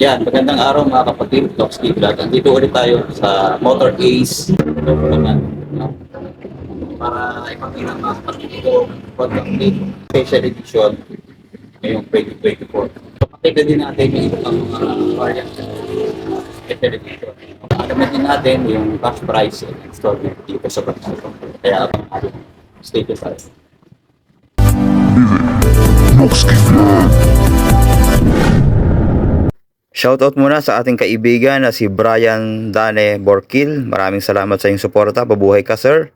Yan, magandang araw mga kapatid, Toxky Vlog. Andito ulit tayo sa Motor Ace. Para ipakita mga kapatid Honda Click Special Edition ngayong 2024. So, pakita din natin yung ibang mga variant Special Edition. Alamin din natin yung cash price and installment dito sa Bansa. Kaya abang natin. Stay tuned tayo. Shoutout muna sa ating kaibigan na si Brian Dane Borkil. Maraming salamat sa iyong suporta. Pabuhay ka, sir.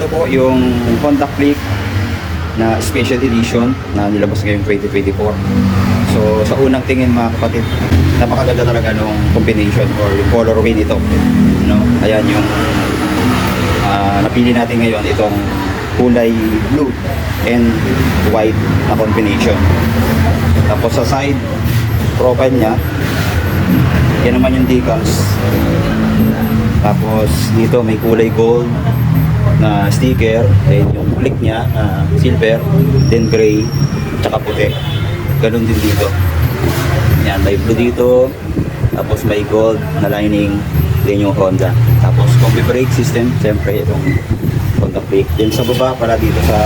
Ito po yung Honda Click na special edition na nilabas ngayong 2024. So sa unang tingin mga kapatid, napakaganda talaga nung combination or yung colorway nito. No? Ayan yung ah, napili natin ngayon itong kulay blue and white na combination. Tapos sa side profile niya, yan naman yung decals. Tapos dito may kulay gold na sticker, then yung click niya, ah, silver, then gray, tsaka puti. Ganun din dito. Yan, may blue dito, tapos may gold na lining, then yung Honda. Tapos combi brake system, siyempre itong Honda brake. Then sa baba pala dito sa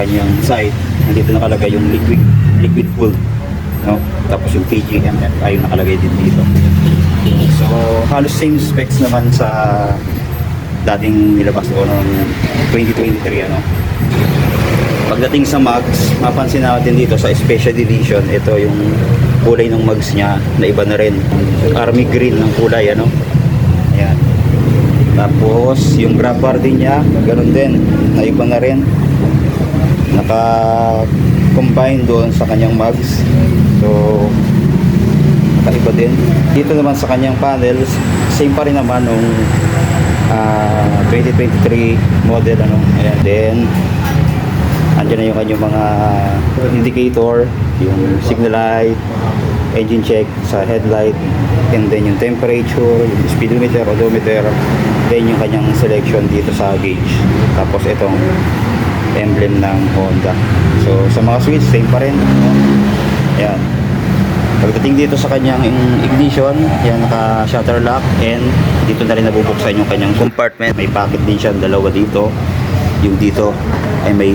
kanyang side, nandito nakalagay yung liquid liquid full. No? Tapos yung KGM ay nakalagay din dito. So, halos same specs naman sa dating nilabas ko noong 2023 ano. Pagdating sa mags, mapansin natin dito sa special edition, ito yung kulay ng mags niya na iba na rin. Army green ng kulay ano. Ayan. Tapos yung grab bar din niya, ganun din, na iba na rin. Naka combine doon sa kanyang mags. So kakaiba din. Dito naman sa kanyang panels, same pa rin naman nung ah, 2023 model ano. Ayan, then andyan na yung kanyang mga indicator, yung signal light, engine check sa headlight, and then yung temperature, yung speedometer, odometer, then yung kanyang selection dito sa gauge. Tapos itong emblem ng Honda. So sa mga switch, same pa rin. No? Ayan. Pagdating dito sa kanyang ignition, yan naka shutter lock and dito na rin nabubuksan yung kanyang compartment. May pocket din siya, dalawa dito. Yung dito ay may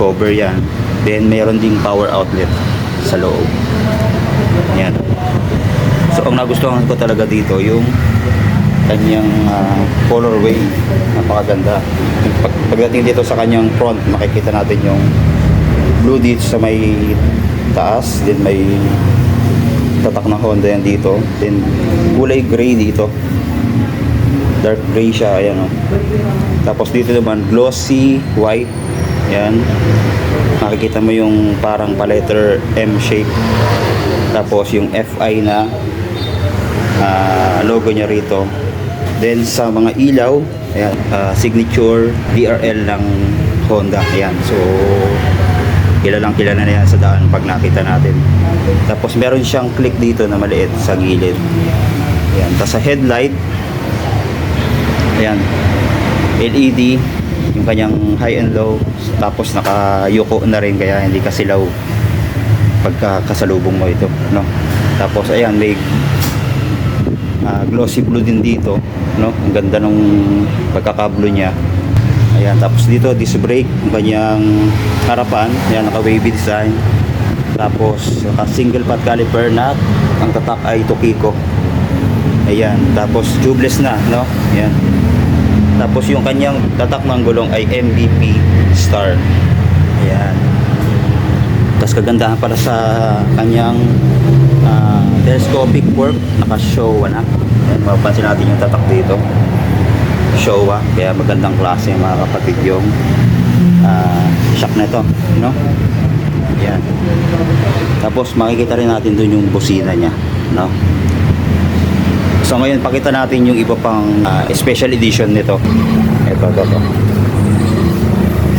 cover yan. Then meron ding power outlet sa loob. Yan. So ang nagustuhan ko talaga dito yung kanyang ah, colorway. Napakaganda. Pag, pagdating dito sa kanyang front, makikita natin yung blue dito sa may taas, then may tatak na Honda yan dito. Then kulay gray dito. Dark gray siya, ayan o. Tapos dito naman glossy white. Yan. Makikita mo yung parang pa-letter M shape. Tapos yung FI na ah, logo niya rito. Then sa mga ilaw, ayan, ah, signature DRL ng Honda. Ayan. So kilalang kilala na yan sa daan pag nakita natin. Tapos meron siyang click dito na maliit sa gilid. Ayan. Tapos sa headlight, ayan, LED, yung kanyang high and low. Tapos naka-yuko na rin kaya hindi kasilaw pagka kasalubong mo ito. No? Tapos ayan, may ah, glossy blue din dito. No? Ang ganda nung pagkakablo niya. Ayan, tapos dito disc brake, yung kanyang harapan, ayan, naka wavy design. Tapos naka single pot caliper na ang tatak ay Tokiko. Ayan, tapos tubeless na, no? Ayan. Tapos yung kanyang tatak ng gulong ay MVP Star. Ayan. Tapos kagandahan pala sa kanyang ah, telescopic work, naka-Showa na. Ayan, mapapansin natin yung tatak dito. Showa, kaya magandang klase mga kapatid yung ah, shock na ito, no? Ayan. Tapos makikita rin natin dun yung busina niya, no? So ngayon pakita natin yung iba pang ah, special edition nito. Ito, ito, ito.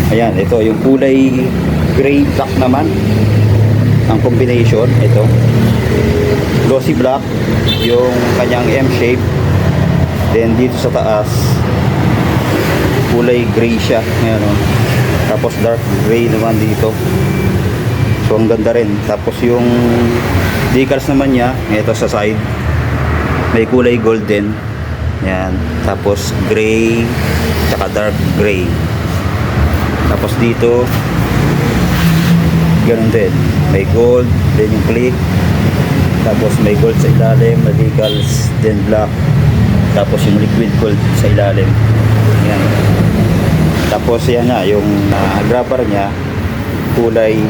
Ayan, ito yung kulay gray black naman ang combination ito glossy black yung kanyang M shape then dito sa taas kulay gray siya. Ngayon oh. tapos dark gray naman dito. So ang ganda rin. Tapos yung decals naman niya ito sa side may kulay golden. Yan tapos gray tsaka dark gray. Tapos dito ganun din. May gold then yung click. Tapos may gold sa ilalim radicals then black tapos yung liquid gold sa ilalim. Yan. Tapos yan na yung uh, grabber niya kulay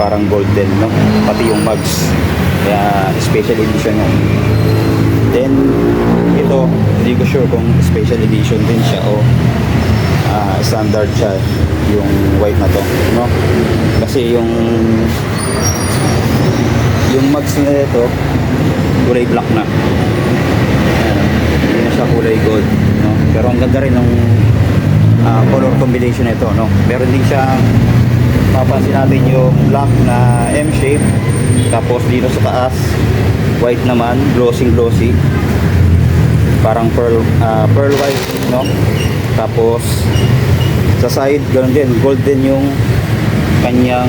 parang golden no? Pati yung mugs. Kaya special edition yan. Then ito hindi ko sure kung special edition din siya o ah, standard siya yung white na to no? Kasi yung yung mugs na ito kulay black na siya kulay gold no? Pero ang ganda rin ng ah, color combination nito no? Meron din siya papansin natin yung black na M shape tapos dito sa taas white naman glossy glossy. Parang pearl ah, pearl white no? Tapos sa side ganoon din golden yung kanyang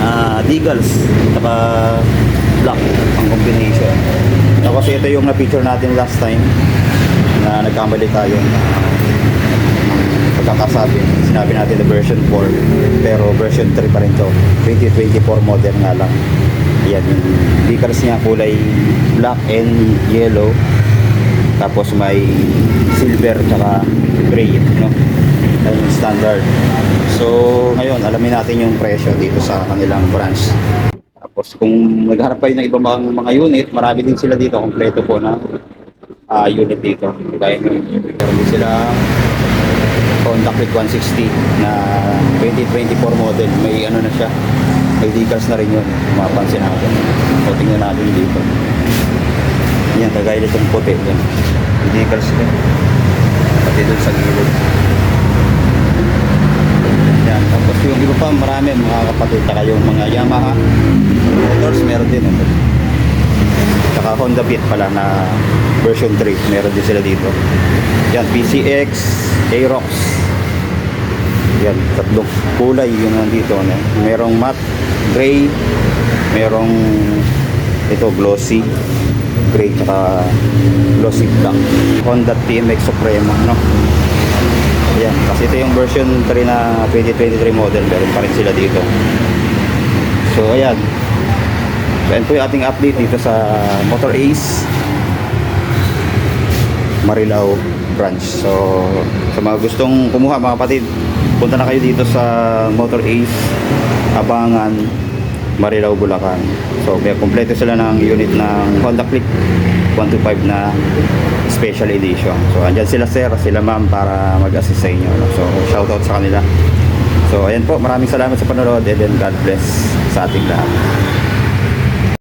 ah deagles saka black ang combination tapos ito yung na-picture natin last time na nagkamali tayo. Na pagkakasabi sinabi natin na version 4 pero version 3 pa rin to. 2024 model nga lang. Yan yung decals niya kulay black and yellow. Tapos may silver tsaka gray no? Ayun yung standard. So ngayon alamin natin yung presyo dito sa kanilang branch tapos kung nagharap kayo ng ibang mga, mga unit marami din sila dito kompleto po na ah, unit dito. Kaya meron din sila Honda Click 160 na 2024 model. May ano na siya may decals na rin yun. Mapansin natin. So tingnan natin dito. Yan kagaya nitong puti. Yan. Decals din. Pati dun sa gilid yung iba pa marami mga kapatid saka yung mga Yamaha. Motors meron din eh. Tsaka Honda Beat pala na version 3 meron din sila dito. Yan PCX Aerox. Yan tatlong kulay yung nandito ano? merong matte gray merong ito glossy gray tsaka glossy black. Honda TMX Suprema no yan kasi ito yung version 3 na 2023 model meron pa rin sila dito. So ayan. So po yung ating update dito sa Motor Ace Marilao branch. So sa mga gustong kumuha mga kapatid punta na kayo dito sa Motor Ace. Abangan Marilao Bulacan. So may kompleto sila ng unit ng Honda Click 125 na special edition. So andyan sila sir sila ma'am para mag-assist sa inyo no? so shoutout sa kanila. So ayan po maraming salamat sa panonood and then God bless sa ating lahat